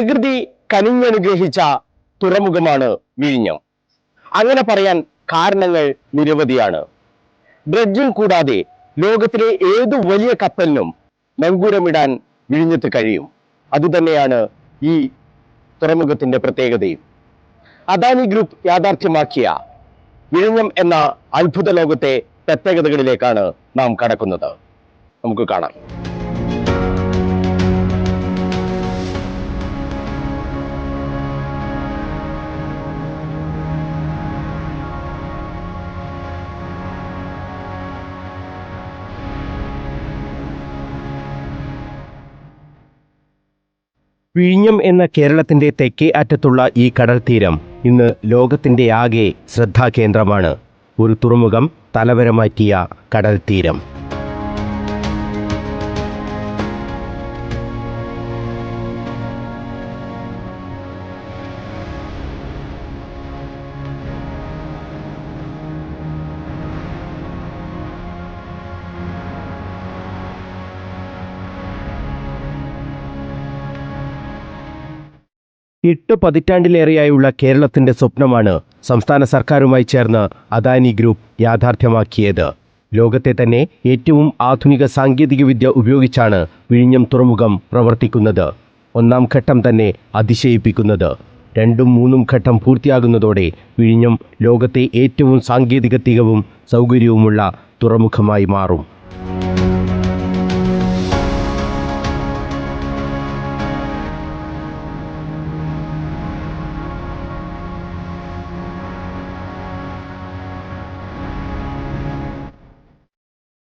പ്രകൃതി കനിഞ്ഞനുഗ്രഹിച്ച തുറമുഖമാണ് വിഴിഞ്ഞം. അങ്ങനെ പറയാൻ കാരണങ്ങൾ നിരവധിയാണ്. ഡ്രഡ്ജിംഗ് കൂടാതെ ലോകത്തിലെ ഏതു വലിയ കപ്പലിനും നങ്കൂരമിടാൻ വിഴിഞ്ഞത്ത് കഴിയും. അതുതന്നെയാണ് ഈ തുറമുഖത്തിന്റെ പ്രത്യേകതയും. അദാനി ഗ്രൂപ്പ് യാഥാർത്ഥ്യമാക്കിയ വിഴിഞ്ഞം എന്ന അത്ഭുത ലോകത്തെ പ്രത്യേകതകളിലേക്കാണ് നാം കടക്കുന്നത്. നമുക്ക് കാണാം. വിഴിഞ്ഞം എന്ന കേരളത്തിന്റെ തെക്കേ അറ്റത്തുള്ള ഈ കടൽ തീരം ഇന്ന് ലോകത്തിന്റെ ആകെ ശ്രദ്ധാകേന്ദ്രമാണ്. ഒരു തുറമുഖം തലവര മാറ്റിയ എട്ട് പതിറ്റാണ്ടിലേറെയായുള്ള കേരളത്തിന്റെ സ്വപ്നമാണ് സംസ്ഥാന സർക്കാരുമായി ചേർന്ന് അദാനി ഗ്രൂപ്പ് യാഥാർത്ഥ്യമാക്കിയത്. ലോകത്തെ തന്നെ ഏറ്റവും ആധുനിക സാങ്കേതികവിദ്യ ഉപയോഗിച്ചാണ് വിഴിഞ്ഞം തുറമുഖം പ്രവർത്തിക്കുന്നത്. ഒന്നാം ഘട്ടം തന്നെ അതിശയിപ്പിക്കുന്നത്. രണ്ടും മൂന്നും ഘട്ടം പൂർത്തിയാകുന്നതോടെ വിഴിഞ്ഞം ലോകത്തെ ഏറ്റവും സാങ്കേതികത്തികവും സൗകര്യവുമുള്ള തുറമുഖമായി മാറും.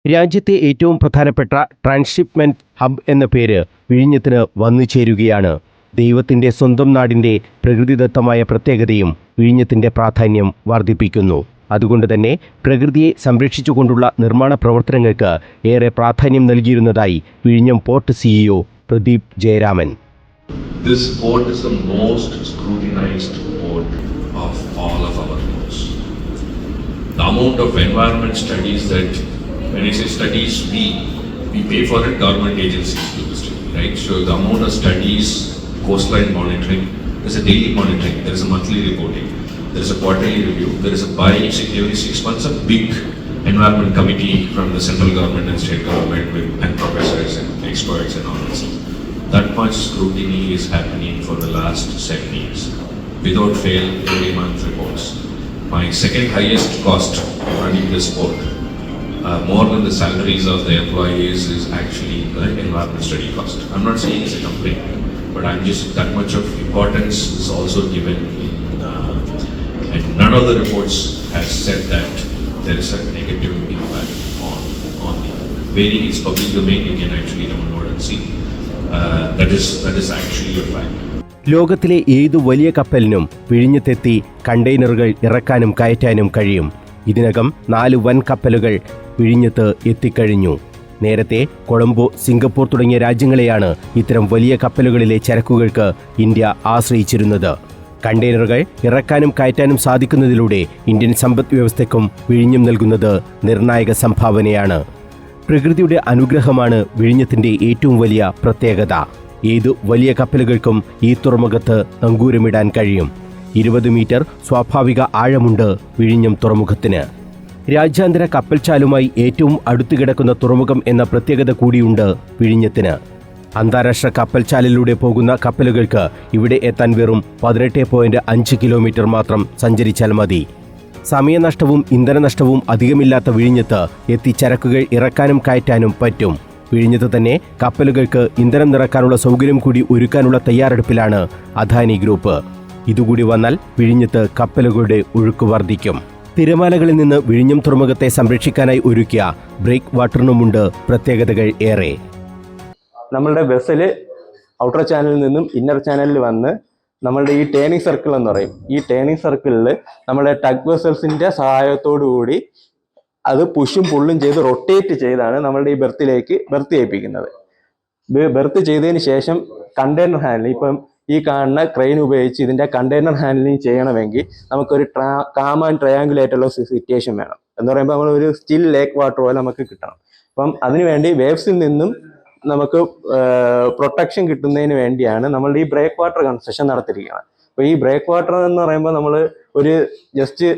രാജ്യത്തെ ഏറ്റവും പ്രധാനപ്പെട്ട ട്രാൻസ്ഷിപ്മെന്റ് ഹബ് എന്ന പേര് വിഴിഞ്ഞത്തിന് വന്നു ചേരുകയാണ്. ദൈവത്തിന്റെ സ്വന്തം നാടിന്റെ പ്രകൃതിദത്തമായ പ്രത്യേകതയും വിഴിഞ്ഞത്തിന്റെ പ്രാധാന്യം വർദ്ധിപ്പിക്കുന്നു. അതുകൊണ്ട് തന്നെ പ്രകൃതിയെ സംരക്ഷിച്ചുകൊണ്ടുള്ള നിർമ്മാണ പ്രവർത്തനങ്ങൾക്ക് ഏറെ പ്രാധാന്യം നൽകിയിരുന്നതായി വിഴിഞ്ഞം port CEO Pradeep Jayaraman. This port is the most scrutinized port of all of our ports. The amount of environment studies that, when I say studies, we, we pay for it, government agencies do this, right? So the amount of studies, coastline monitoring, there's a daily monitoring, there is a monthly reporting, there is a quarterly review, there is a bi, every six months, a big environment committee from the central government and state government with, and professors and experts and all stuff. That much scrutiny is happening for the last seven years. Without fail, every month reports. My second highest cost running this port, uh, more than the salaries of the employees, is actually the environment study cost. I'm not saying it's a complaint, but I'm just that much of importance is also given in, uh, and none of the reports has said that there is a negative impact on on the very it's public domain. You can actually download and see. Uh, that is that is actually a fact. ലോകത്തിലെ ഏതു വലിയ കപ്പലിനും വിഴിഞ്ഞത്തെത്തി കണ്ടെയ്നറുകൾ ഇറക്കാനും കയറ്റാനും കഴിയും ഇതിനകം നാല് വൻ കപ്പലുകൾ വിഴിഞ്ഞത്ത് എത്തിക്കഴിഞ്ഞു. നേരത്തെ കൊളംബോ സിംഗപ്പൂർ തുടങ്ങിയ രാജ്യങ്ങളെയാണ് ഇത്തരം വലിയ കപ്പലുകളിലെ ചരക്കുകൾക്ക് ഇന്ത്യ ആശ്രയിച്ചിരുന്നത്. കണ്ടെയ്നറുകൾ ഇറക്കാനും കയറ്റാനും സാധിക്കുന്നതിലൂടെ ഇന്ത്യൻ സമ്പദ് വ്യവസ്ഥയ്ക്കും വിഴിഞ്ഞം നൽകുന്നത് നിർണായക സംഭാവനയാണ്. പ്രകൃതിയുടെ അനുഗ്രഹമാണ് വിഴിഞ്ഞത്തിന്റെ ഏറ്റവും വലിയ പ്രത്യേകത. ഏതു വലിയ കപ്പലുകൾക്കും ഈ തുറമുഖത്ത് നങ്കൂരമിടാൻ കഴിയും. ഇരുപത് മീറ്റർ സ്വാഭാവിക ആഴമുണ്ട് വിഴിഞ്ഞം തുറമുഖത്തിന്. രാജ്യാന്തര കപ്പൽച്ചാലുമായി ഏറ്റവും അടുത്തു കിടക്കുന്ന തുറമുഖം എന്ന പ്രത്യേകത കൂടിയുണ്ട് വിഴിഞ്ഞത്തിന്. അന്താരാഷ്ട്ര കപ്പൽച്ചാലിലൂടെ പോകുന്ന കപ്പലുകൾക്ക് ഇവിടെ എത്താൻ വെറും പതിനെട്ട് പോയിന്റ് അഞ്ച് കിലോമീറ്റർ മാത്രം സഞ്ചരിച്ചാൽ മതി. സമയനഷ്ടവും ഇന്ധനനഷ്ടവും അധികമില്ലാത്ത വിഴിഞ്ഞത്ത് എത്തി ചരക്കുകൾ ഇറക്കാനും കയറ്റാനും പറ്റും. വിഴിഞ്ഞത്ത് തന്നെ കപ്പലുകൾക്ക് ഇന്ധനം നിറക്കാനുള്ള സൗകര്യം കൂടി ഒരുക്കാനുള്ള തയ്യാറെടുപ്പിലാണ് അദാനി ഗ്രൂപ്പ്. ഇതുകൂടി വന്നാൽ വിഴിഞ്ഞത്ത് കപ്പലുകളുടെ ഒഴുക്ക് വർദ്ധിക്കും. തിരമാലകളിൽ നിന്ന് വിഴിഞ്ഞം തുറമുഖത്തെ സംരക്ഷിക്കാനായി ഒരുക്കിയ ബ്രേക്ക് വാട്ടറിനുമുണ്ട് പ്രത്യേകതകൾ ഏറെ. നമ്മളുടെ ബസ്സിൽ ഔട്ടർ ചാനലിൽ നിന്നും ഇന്നർ ചാനലിൽ വന്ന് നമ്മളുടെ ഈ ടേണിംഗ് സർക്കിൾ എന്ന് പറയും. ഈ ടേണിംഗ് സർക്കിളിൽ നമ്മുടെ ടഗ് വെസൽസിന്റെ സഹായത്തോടു കൂടി അത് പുഷും പുള്ളും ചെയ്ത് റൊട്ടേറ്റ് ചെയ്താണ് നമ്മളുടെ ഈ ബെർത്തിലേക്ക് ബെർത്ത് ചെയ്യിപ്പിക്കുന്നത് ബെർത്ത് ചെയ്തതിന് ശേഷം കണ്ടെയ്നർ ഹാൻഡിൽ ഇപ്പം ഈ കാണുന്ന ക്രെയിൻ ഉപയോഗിച്ച് ഇതിന്റെ കണ്ടെയ്നർ ഹാൻഡ്ലിംഗ് ചെയ്യണമെങ്കിൽ നമുക്കൊരു ട്രാ കാം ആൻഡ് ട്രയാങ്കിൾ ആയിട്ടുള്ള സിറ്റുവേഷൻ വേണം. എന്ന് പറയുമ്പോൾ നമ്മൾ ഒരു സ്റ്റിൽ ലേക്ക് വാട്ടർ പോലെ നമുക്ക് കിട്ടണം. അപ്പം അതിനുവേണ്ടി വേവ്സിൽ നിന്നും നമുക്ക് പ്രൊട്ടക്ഷൻ കിട്ടുന്നതിന് വേണ്ടിയാണ് നമ്മൾ ഈ ബ്രേക്ക് വാട്ടർ കൺസ്ട്രക്ഷൻ നടത്തിയിരിക്കുന്നത്. അപ്പോൾ ഈ ബ്രേക്ക് വാട്ടർ എന്ന് പറയുമ്പോൾ നമ്മൾ ഒരു ജസ്റ്റ്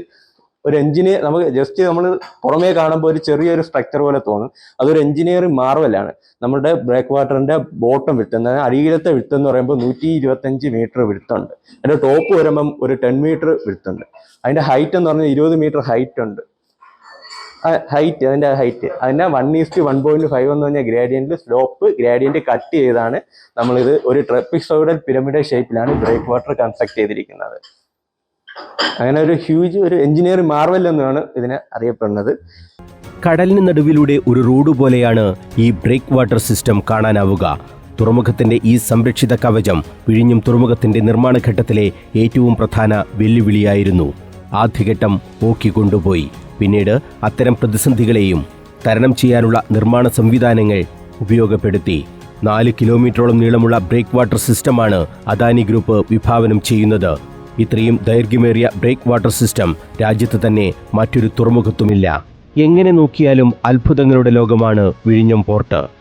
ഒരു എഞ്ചിനീയർ നമുക്ക് ജസ്റ്റ് നമ്മൾ പുറമേ കാണുമ്പോൾ ഒരു ചെറിയൊരു സ്ട്രക്ചർ പോലെ തോന്നും. അതൊരു എഞ്ചിനീയറിംഗ് മാർവലാണ് നമ്മുടെ ബ്രേക്ക് വാട്ടറിന്റെ ബോട്ടം വിട്ട് അതായത് അടിയിലത്തെ വിട്ട് എന്ന് പറയുമ്പോൾ നൂറ്റി ഇരുപത്തഞ്ച് മീറ്റർ വിടുത്തുണ്ട് അതിന്റെ ടോപ്പ് വരുമ്പം ഒരു ടെൻ മീറ്റർ വിടുത്തുണ്ട് അതിന്റെ ഹൈറ്റ് എന്ന് പറഞ്ഞാൽ ഇരുപത് മീറ്റർ ഹൈറ്റ് ഉണ്ട്. ഹൈറ്റ് അതിന്റെ ഹൈറ്റ് അതിന്റെ one is to one point five എന്ന് പറഞ്ഞ ഗ്രേഡിയന്റ് സ്ലോപ്പ് ഗ്രേഡിയന്റ് കട്ട് ചെയ്താണ് നമ്മളിത് ഒരു ട്രെപ്പിസോഡൽ പിരമിഡ് ഷേപ്പിലാണ് ബ്രേക്ക് വാട്ടർ കൺസ്ട്രക്ട് ചെയ്തിരിക്കുന്നത്. അങ്ങനെ ഒരു ഹ്യൂജ് ഒരു എഞ്ചിനീയറിംഗ് മാർവൽ എന്നാണ് ഇതിനെ അറിയപ്പെടുന്നത്. കടലിന് നടുവിലൂടെ ഒരു റോഡ് പോലെയാണ് ഈ ബ്രേക്ക് വാട്ടർ സിസ്റ്റം കാണാനാവുക. തുറമുഖത്തിന്റെ ഈ സംരക്ഷിത കവചം പിഴിഞ്ഞും തുറമുഖത്തിന്റെ നിർമ്മാണ ഘട്ടത്തിലെ ഏറ്റവും പ്രധാന വെല്ലുവിളിയായിരുന്നു. ആദ്യഘട്ടം ഓക്കി കൊണ്ടുപോയി. പിന്നീട് അത്തരം പ്രതിസന്ധികളെയും തരണം ചെയ്യാനുള്ള നിർമ്മാണ സംവിധാനങ്ങൾ ഉപയോഗപ്പെടുത്തി. നാല് കിലോമീറ്ററോളം നീളമുള്ള ബ്രേക്ക് വാട്ടർ സിസ്റ്റമാണ് അദാനി ഗ്രൂപ്പ് വിഭാവനം ചെയ്യുന്നത്. ഇത്രയും ദൈർഘ്യമേറിയ ബ്രേക്ക് വാട്ടർ സിസ്റ്റം രാജ്യത്ത് തന്നെ മറ്റൊരു തുറമുഖത്തുമില്ല. എങ്ങനെ നോക്കിയാലും അത്ഭുതങ്ങളുടെ ലോകമാണ് വിഴിഞ്ഞം പോർട്ട്.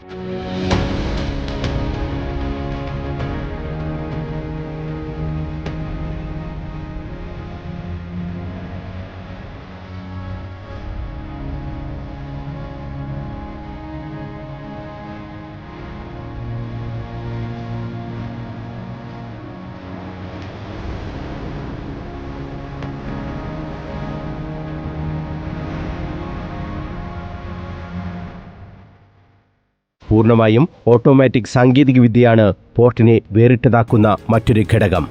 പൂർണമായും ഓട്ടോമാറ്റിക് സാങ്കേതികവിദ്യയാണ് പോർട്ടിനെ വേറിട്ടതാക്കുന്ന മറ്റൊരു ഘടകം.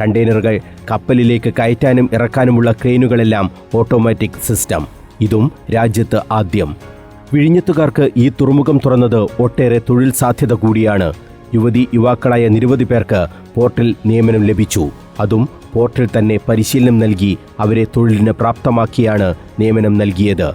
കണ്ടെയ്നറുകൾ കപ്പലിലേക്ക് കയറ്റാനും ഇറക്കാനുമുള്ള ക്രെയിനുകളെല്ലാം ഓട്ടോമാറ്റിക് സിസ്റ്റം. ഇതും രാജ്യത്ത് ആദ്യം. വിഴിഞ്ഞത്തുകാർക്ക് ഈ തുറമുഖം തുറന്നത് ഒട്ടേറെ തൊഴിൽ സാധ്യത കൂടിയാണ്. യുവതി യുവാക്കളായ നിരവധി പേർക്ക് പോർട്ടിൽ നിയമനം ലഭിച്ചു. അതും പോർട്ടിൽ തന്നെ പരിശീലനം നൽകി അവരെ തൊഴിലിന് പ്രാപ്തമാക്കിയാണ് നിയമനം നൽകിയത്.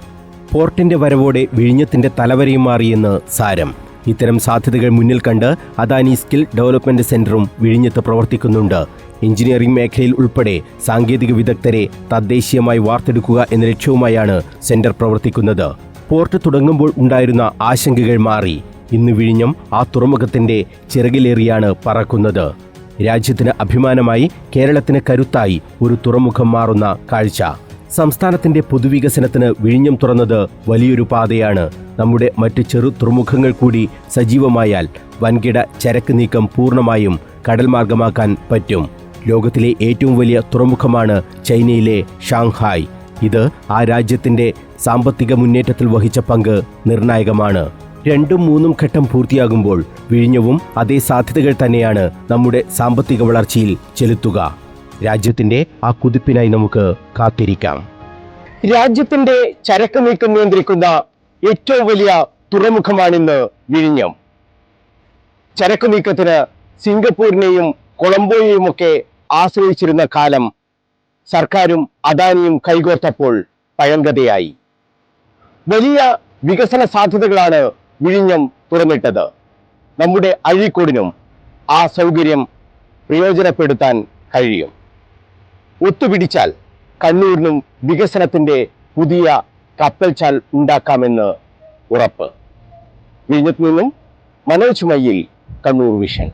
പോർട്ടിന്റെ വരവോടെ വിഴിഞ്ഞത്തിന്റെ തലവരയും മാറിയെന്ന് സാരം. ഇത്തരം സാധ്യതകൾ മുന്നിൽ കണ്ട് അദാനി സ്കിൽ ഡെവലപ്മെന്റ് സെന്ററും വിഴിഞ്ഞത്ത് പ്രവർത്തിക്കുന്നുണ്ട്. എഞ്ചിനീയറിംഗ് മേഖലയിൽ ഉൾപ്പെടെ സാങ്കേതിക വിദഗ്ധരെ തദ്ദേശീയമായി വാർത്തെടുക്കുക എന്ന ലക്ഷ്യവുമായാണ് സെന്റർ പ്രവർത്തിക്കുന്നത്. പോർട്ട് തുടങ്ങുമ്പോൾ ഉണ്ടായിരുന്ന ആശങ്കകൾ മാറി. ഇന്ന് വിഴിഞ്ഞം ആ തുറമുഖത്തിന്റെ ചിറകിലേറിയാണ് പറക്കുന്നത്. രാജ്യത്തിന് അഭിമാനമായി കേരളത്തിന് കരുത്തായി ഒരു തുറമുഖം മാറുന്ന കാഴ്ച. സംസ്ഥാനത്തിന്റെ പൊതുവികസനത്തിന് വിഴിഞ്ഞം തുറന്നത് വലിയൊരു പാതയാണ്. നമ്മുടെ മറ്റ് ചെറു തുറമുഖങ്ങൾ കൂടി സജീവമായാൽ വൻകിട ചരക്ക് നീക്കം പൂർണമായും കടൽ മാർഗമാക്കാൻ പറ്റും. ലോകത്തിലെ ഏറ്റവും വലിയ തുറമുഖമാണ് ചൈനയിലെ ഷാങ്ഹായ്. ഇത് ആ രാജ്യത്തിന്റെ സാമ്പത്തിക മുന്നേറ്റത്തിൽ വഹിച്ച പങ്ക് നിർണായകമാണ്. രണ്ടും മൂന്നും ഘട്ടം പൂർത്തിയാകുമ്പോൾ വിഴിഞ്ഞവും അതേ സാധ്യതകൾ തന്നെയാണ് നമ്മുടെ സാമ്പത്തിക വളർച്ചയിൽ ചെലുത്തുക. രാജ്യത്തിന്റെ ആ കുതിപ്പിനായി നമുക്ക് കാത്തിരിക്കാം. രാജ്യത്തിന്റെ ചരക്ക് നീക്കം നിയന്ത്രിക്കുന്ന ഏറ്റവും വലിയ തുറമുഖമാണിന്ന് വിഴിഞ്ഞം. ചരക്കു നീക്കത്തിന് സിംഗപ്പൂരിനെയും കൊളംബോയെയും ഒക്കെ ആശ്രയിച്ചിരുന്ന കാലം സർക്കാരും അദാനിയും കൈകോർത്തപ്പോൾ പഴങ്കഥയായി. വലിയ വികസന സാധ്യതകളാണ് വിഴിഞ്ഞം തുറന്നിട്ടത്. നമ്മുടെ അഴീക്കോടിനും ആ സൗകര്യം പ്രയോജനപ്പെടുത്താൻ കഴിയും. ഒത്തുപിടിച്ചാൽ കണ്ണൂരിനും വികസനത്തിന്റെ പുതിയ കപ്പൽ ചാൽ ഉണ്ടാക്കാമെന്ന് ഉറപ്പ്. വിഴിഞ്ഞത്ത് നിന്നും മനോജ് മയ്യിൽ കണ്ണൂർ വിഷൻ.